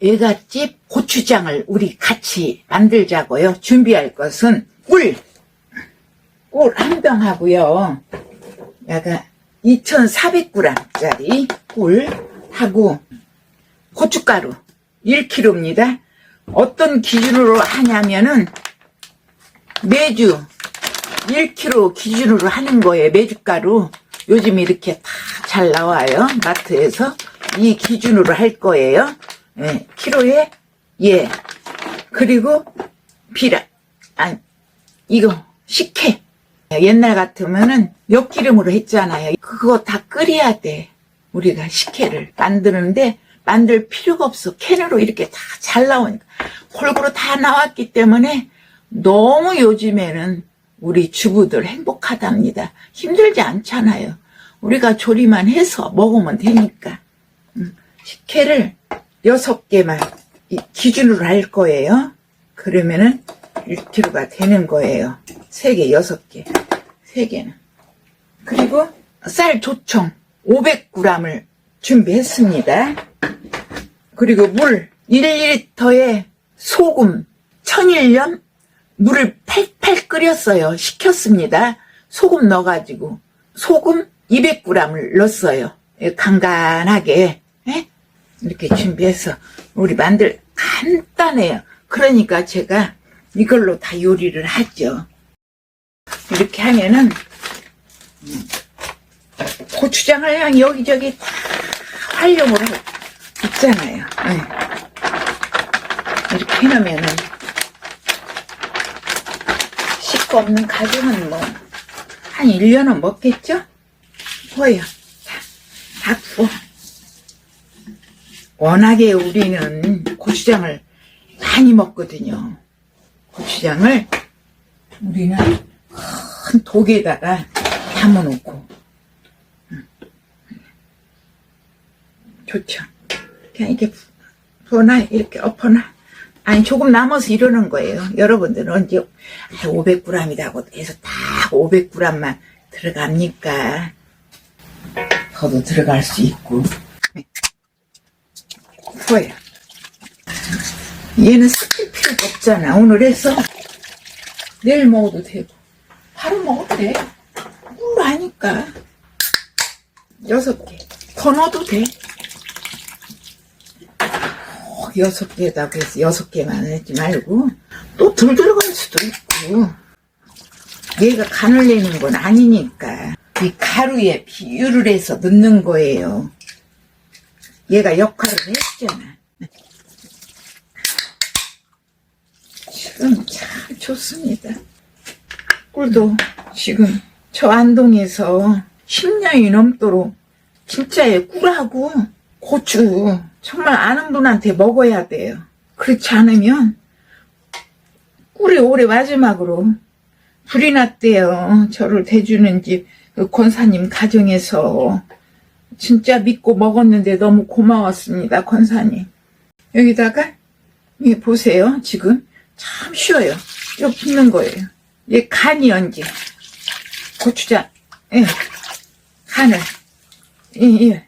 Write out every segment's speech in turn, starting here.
외갓집 고추장을 우리 같이 만들자고요. 준비할 것은 꿀, 꿀 한 병 하고요. 약간 2,400g짜리 꿀 하고 고춧가루 1kg입니다. 어떤 기준으로 하냐면은 매주 1kg 기준으로 하는 거예요. 메주가루. 요즘 이렇게 다 잘 나와요. 마트에서. 이 기준으로 할 거예요. 예, 키로에, 예. 그리고, 비라, 아, 이거, 식혜. 옛날 같으면은 엿기름으로 했잖아요. 그거 다 끓여야 돼. 우리가 식혜를 만드는데 만들 필요가 없어. 캔으로 이렇게 다 잘 나오니까. 골고루 다 나왔기 때문에 너무 요즘에는 우리 주부들 행복하답니다. 힘들지 않잖아요. 우리가 조리만 해서 먹으면 되니까. 음, 식혜를 여섯 개만 이 기준으로 할 거예요. 그러면은 1kg가 되는 거예요. 세 개, 여섯 개. 세 개는. 그리고 쌀 조청 500g을 준비했습니다. 그리고 물 1리터에 소금 천일염 물을 팔팔 끓였어요. 식혔습니다. 소금 넣어가지고 소금 200g을 넣었어요. 예, 간간하게 예? 이렇게 준비해서 우리 만들 간단해요. 그러니까 제가 이걸로 다 요리를 하죠. 이렇게 하면은 음, 고추장을 그냥 여기저기 다 활용을 하고 있잖아요. 예. 이렇게 해놓으면은 식구 없는 가정은 뭐 한 1년은 먹겠죠? 구워요. 다, 다 구워. 워낙에 우리는 고추장을 많이 먹거든요. 고추장을 우리는 큰 독에다가 담아놓고 음. 좋죠. 그냥 이렇게 부- 부어놔 이렇게 엎어놔. 아니 조금 남아서 이러는 거예요. 여러분들은 언제 500g이라고 해서 다 500g만 들어갑니까? 더도 들어갈 수 있고. 부어요. 얘는 삭힐 필요가 없잖아. 오늘 해서 내일 먹어도 되고 바로 먹어도 돼. 꿀 아니까. 여섯 개. 더 넣어도 돼. 어, 여섯 개다고 해서 여섯 개만 하지 말고 또 덜 들어갈 수도 있고 얘가 간을 내는 건 아니니까 이 가루에 비율을 해서 넣는 거예요. 얘가 역할을 했잖아. 지금 참 좋습니다. 꿀도 지금 저 안동에서 10년이 넘도록 진짜의 꿀하고 고추 정말 아는 분한테 먹어야 돼요. 그렇지 않으면 꿀이 올해 마지막으로 불이 났대요. 저를 대주는 집그 권사님 가정에서 진짜 믿고 먹었는데 너무 고마웠습니다. 권사님. 여기다가 예, 보세요. 지금 참 쉬워요. 이거 붓는 거예요. 얘 간이 언제 고추장 예 간을 예, 예.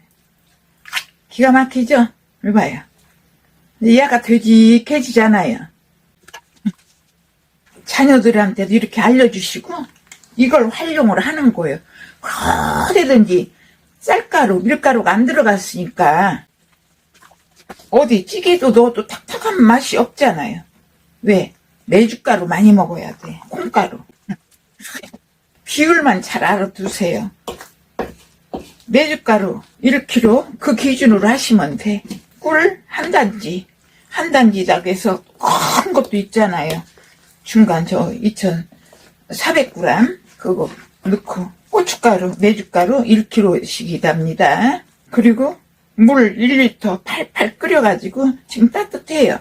기가 막히죠? 이봐요. 얘가 되직해지잖아요. 자녀들한테도 이렇게 알려주시고 이걸 활용을 하는 거예요. 어디든지 쌀가루, 밀가루가 안 들어갔으니까 어디 찌개도 넣어도 탁탁한 맛이 없잖아요. 왜? 메주가루 많이 먹어야 돼. 콩가루. 비율만 잘 알아두세요. 메주가루 1kg 그 기준으로 하시면 돼. 꿀 한 단지 한 단지작 해서 큰 것도 있잖아요. 중간 저 2,400g 그거 넣고 고춧가루 메주가루 1kg씩이답니다. 그리고 물 1리터 팔팔 끓여가지고 지금 따뜻해요.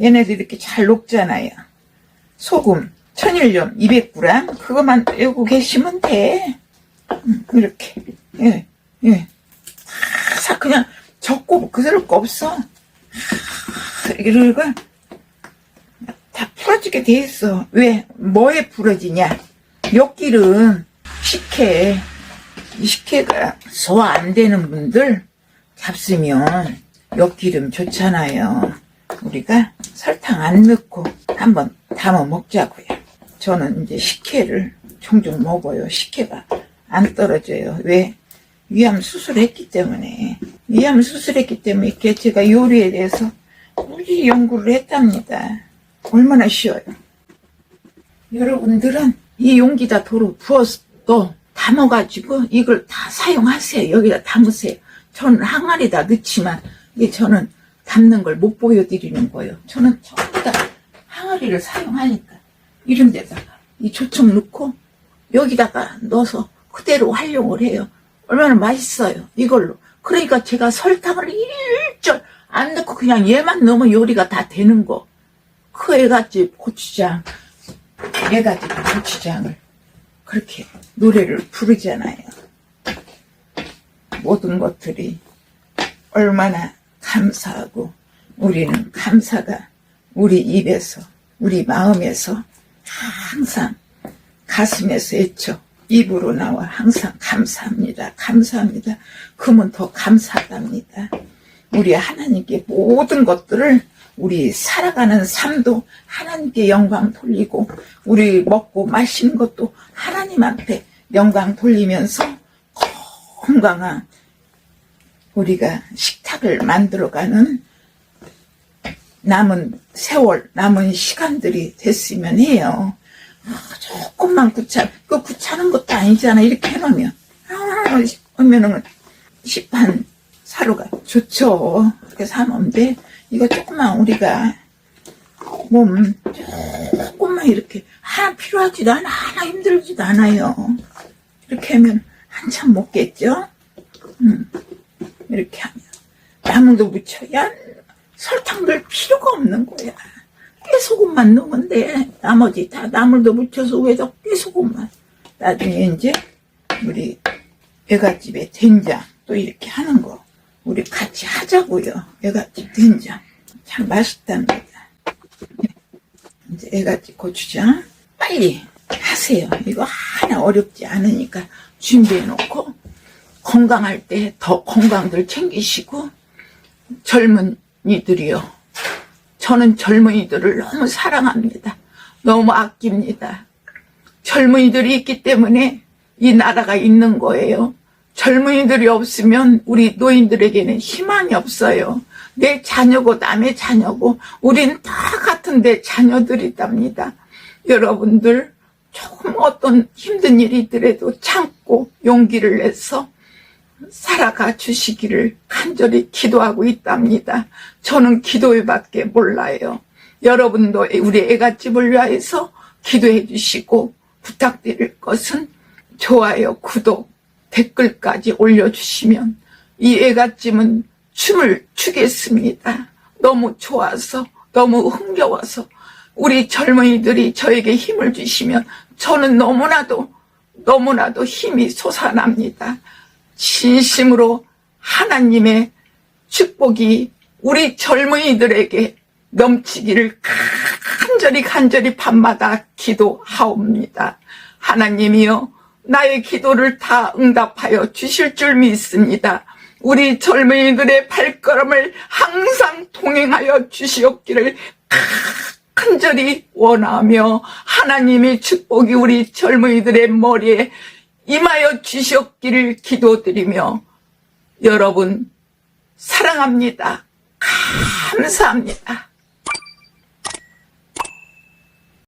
얘네들 이렇게 잘 녹잖아요. 소금 천일염 200g 그것만 빼고 계시면 돼. 음, 이렇게 예 예. 다 그냥 적고 그럴 거 없어. 이러고 다 풀어지게 돼 있어. 왜? 뭐에 풀어지냐? 엿기름, 식혜, 이 식혜가 소화 안 되는 분들 잡수면 엿기름 좋잖아요. 우리가 설탕 안 넣고 한번 담아 먹자고요. 저는 이제 식혜를 종종 먹어요. 식혜가 안 떨어져요. 왜? 위암 수술했기 때문에. 위암 수술했기 때문에 이렇게 제가 요리에 대해서 무지 연구를 했답니다. 얼마나 쉬워요. 여러분들은 이 용기다 도로 부어서 담아가지고 이걸 다 사용하세요. 여기다 담으세요. 저는 항아리다 넣지만 이게 저는 담는 걸 못 보여드리는 거예요. 저는 전부 다 항아리를 사용하니까 이런 데다가 이 조청 넣고 여기다가 넣어서 그대로 활용을 해요. 얼마나 맛있어요. 이걸로. 그러니까 제가 설탕을 일절 안 넣고 그냥 얘만 넣으면 요리가 다 되는 거. 그 애갓집 고추장, 애갓집 고추장을 그렇게 노래를 부르잖아요. 모든 것들이 얼마나 감사하고 우리는 감사가 우리 입에서 우리 마음에서 항상 가슴에서 애쳐 입으로 나와 항상 감사합니다. 감사합니다. 그러면 더 감사합니다. 우리 하나님께 모든 것들을 우리 살아가는 삶도 하나님께 영광 돌리고 우리 먹고 마시는 것도 하나님한테 영광 돌리면서 건강한 우리가 식탁을 만들어가는 남은 세월, 남은 시간들이 됐으면 해요. 아, 조금만 구차, 그 구차는 것도 아니잖아. 이렇게 해놓으면. 아, 하면은 시판 사료가 좋죠. 그렇게 사놓은데, 이거 조금만 우리가 몸 조금만 이렇게 하나 필요하지도 않아, 하나 힘들지도 않아요. 이렇게 하면 한참 먹겠죠? 음, 이렇게 하면. 나물도 무쳐야 설탕 넣을 필요가 없는 거야. 깨소금만 넣으면 돼. 나머지 다 나물도 묻혀서 위에다 깨소금만. 나중에 이제 우리 애갓집에 된장 또 이렇게 하는 거 우리 같이 하자고요. 애갓집 된장 참 맛있답니다. 이제 애갓집 고추장 빨리 하세요. 이거 하나 어렵지 않으니까 준비해 놓고 건강할 때 더 건강들 챙기시고 젊은이들이요. 저는 젊은이들을 너무 사랑합니다. 너무 아낍니다. 젊은이들이 있기 때문에 이 나라가 있는 거예요. 젊은이들이 없으면 우리 노인들에게는 희망이 없어요. 내 자녀고 남의 자녀고 우린 다 같은데 자녀들이답니다. 여러분들 조금 어떤 힘든 일이 있더라도 참고 용기를 내서 살아가 주시기를 간절히 기도하고 있답니다. 저는 기도회밖에 몰라요. 여러분도 우리 애갓집을 위하여서 기도해 주시고 부탁드릴 것은 좋아요, 구독, 댓글까지 올려주시면 이 애갓집은 춤을 추겠습니다. 너무 좋아서, 너무 흥겨워서 우리 젊은이들이 저에게 힘을 주시면 저는 너무나도, 너무나도 힘이 솟아납니다. 진심으로 하나님의 축복이 우리 젊은이들에게 넘치기를 간절히 간절히 밤마다 기도하옵니다. 하나님이여 나의 기도를 다 응답하여 주실 줄 믿습니다. 우리 젊은이들의 발걸음을 항상 동행하여 주시옵기를 간절히 원하며 하나님의 축복이 우리 젊은이들의 머리에 임하여 주시옵기를 기도드리며 여러분 사랑합니다. 감사합니다.